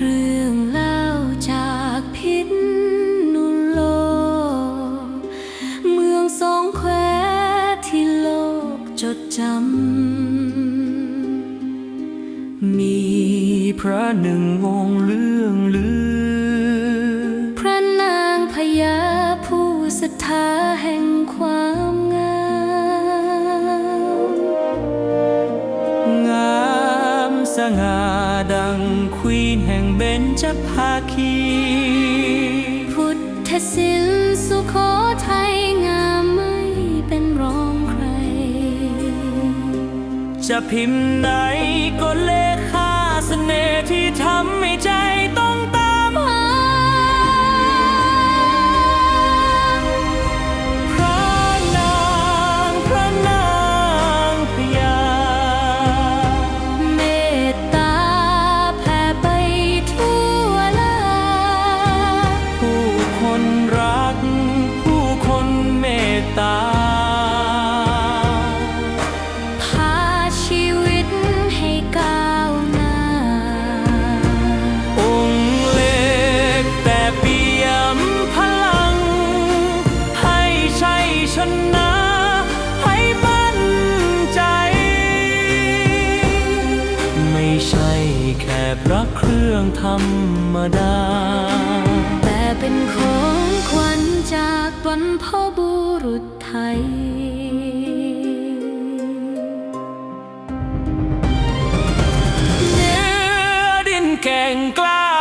เรื่องเล่าจากพิษณุโลก เมืองสองแควที่โลกจดจำ มีพระหนึ่งองค์เรื่องลือ พระนางพญาผู้ศรัทธาแห่งความงาม งามสง่า งควีนแห่งเบญจภาคี พุทธศิลป์สุโขทัยงามไม่เป็นรองใคร จะพิมพ์ไหนก็เลขค่าเสน่ห์ที่ทำให้ใจ ชัยชนะให้มั่นใจ ไม่ใช่แค่พระเครื่องธรรมดา แต่เป็นของขวัญจากบรรพบุรุษไทยเนื้อดินแก่งกล้า